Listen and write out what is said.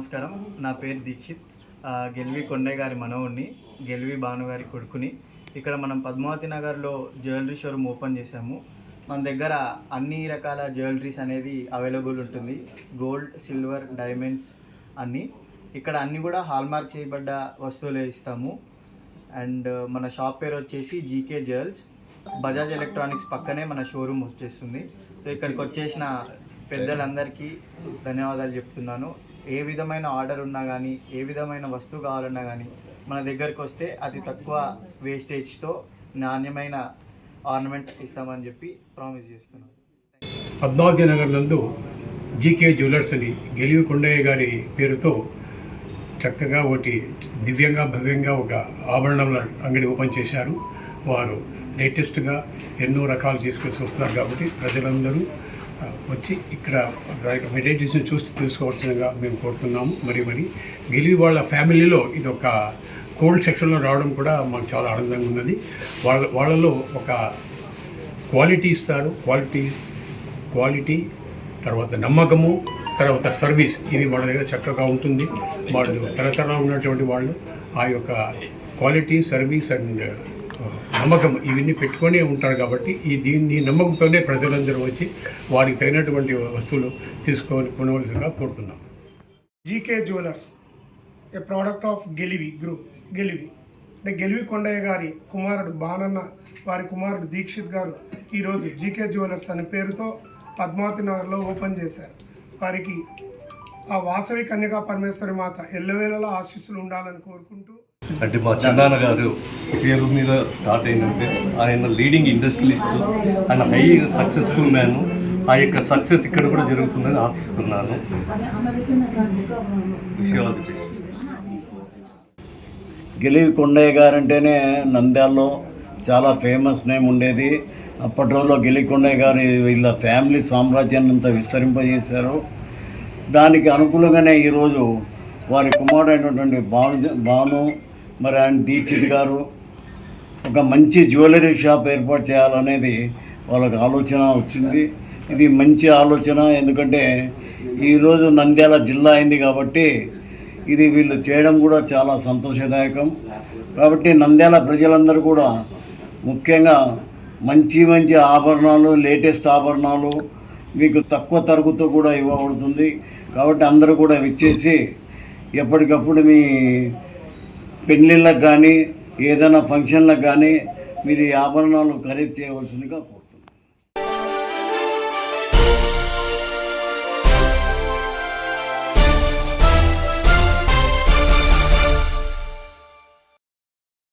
నమస్కారం. నా పేరు దీక్షిత్. గెల్వి కొండయ్య గారి మనవుణ్ణి గెల్వి భాను గారి కొడుకుని. ఇక్కడ మనం పద్మావతి నగర్లో జ్యువెలరీ షోరూమ్ ఓపెన్ చేశాము. మన దగ్గర అన్ని రకాల జ్యువెలరీస్ అనేది అవైలబుల్ ఉంటుంది. గోల్డ్ సిల్వర్ డైమండ్స్ అన్నీ. ఇక్కడ అన్నీ కూడా హాల్మార్క్ చేయబడ్డ వస్తువులే ఇస్తాము. అండ్ మన షాప్ పేరు వచ్చేసి జీకే జ్యువెల్స్. బజాజ్ ఎలక్ట్రానిక్స్ పక్కనే మన షోరూమ్ వచ్చేస్తుంది. సో ఇక్కడికి వచ్చేసిన పెద్దలందరికీ ధన్యవాదాలు చెప్తున్నాను. ఏ విధమైన ఆర్డర్ ఉన్నా కానీ ఏ విధమైన వస్తువు కావాలన్నా కానీ మన దగ్గరకు వస్తే అతి తక్కువ వేస్టేజ్తో నాణ్యమైన ఆర్నమెంట్ ఇస్తామని చెప్పి ప్రామిస్ చేస్తున్నాను పద్మావతి నగర్ నందు జీకే జ్యువెలర్స్ అని గెలివి కొండయ్య గారి పేరుతో చక్కగా ఒకటి దివ్యంగా భవ్యంగా ఒక ఆభరణాల అంగడి ఓపెన్ చేశారు. వారు లేటెస్ట్గా ఎన్నో రకాలు తీసుకొచ్చి వస్తున్నారు కాబట్టి ప్రజలందరూ వచ్చి ఇక్కడ వెరైటీస్ని చూసి తీసుకోవాల్సిందిగా మేము కోరుతున్నాము. మరి మరి గెలివి వాళ్ళ ఫ్యామిలీలో ఇది ఒక కోల్డ్ సెక్షన్లో రావడం కూడా మాకు చాలా ఆనందంగా ఉన్నది. వాళ్ళ వాళ్ళలో ఒక క్వాలిటీ ఇస్తారు. క్వాలిటీ క్వాలిటీ తర్వాత నమ్మకము తర్వాత సర్వీస్ ఇది వాళ్ళ దగ్గర చక్కగా ఉంటుంది. వాళ్ళు తరతరాలు ఉన్నటువంటి వాళ్ళు ఆ యొక్క క్వాలిటీ సర్వీస్ అండ్ నమ్మకం ఇవన్నీ పెట్టుకొని ఉంటారు కాబట్టి ఈ దీన్ని నమ్మకంతోనే ప్రజలందరూ వచ్చి వారికి తగినటువంటి వస్తువులు తీసుకొని కొనవలసిందిగా కోరుతున్నాం. GK jewellers a product of Gelivi group Gelivi అంటే గెలివి కొండయ్య గారి కుమారుడు బానన్న వారి కుమారుడు దీక్షిత్ గారు ఈరోజు జీకే జ్యువెలర్స్ అనే పేరుతో పద్మావతి నగర్లో ఓపెన్ చేశారు. వారికి ఆ వాసవి కన్యకా పరమేశ్వరి మాత ఎల్లవేళలా ఆశీస్సులు ఉండాలని కోరుకుంటూ అంటే మా చిన్నాన్న గారు పేరు మీద స్టార్ట్ అయిందంటే ఆయన లీడింగ్ ఇండస్ట్రియలిస్ట్ ఆయన హై సక్సెస్ఫుల్ మ్యాన్ ఆ యొక్క సక్సెస్ ఇక్కడ కూడా జరుగుతుందని ఆశిస్తున్నాను. All గెలివి కొండయ్య గారు అంటేనే నంద్యాలలో చాలా ఫేమస్ నేమ్ ఉండేది. అప్పటి రోజుల్లో గెలికొండయ్య గారు వీళ్ళ ఫ్యామిలీ సామ్రాజ్యాన్ని అంతా విస్తరింపజేశారు. దానికి అనుకూలంగానే ఈరోజు వారి కుమారుడైనటువంటి భాను భాను మరి ఆయన దీక్షిత్ గారు ఒక మంచి జ్యువెలరీ షాప్ ఏర్పాటు చేయాలనేది వాళ్ళకి ఆలోచన వచ్చింది. ఇది మంచి ఆలోచన ఎందుకంటే ఈరోజు నంద్యాల జిల్లా అయింది కాబట్టి ఇది వీళ్ళు చేయడం కూడా చాలా సంతోషదాయకం. కాబట్టి నంద్యాల ప్రజలందరూ కూడా ముఖ్యంగా మంచి మంచి ఆభరణాలు లేటెస్ట్ ఆభరణాలు మీకు తక్కువ తరుగుతో కూడా ఇవ్వబడుతుంది. కాబట్టి అందరూ కూడా విచ్చేసి ఎప్పటికప్పుడు మీ పెళ్ళిళ్ళకు కానీ ఏదైనా ఫంక్షన్లకు కానీ మీరు ఈ ఆభరణాలు ఖరీదు చేయవలసిందిగా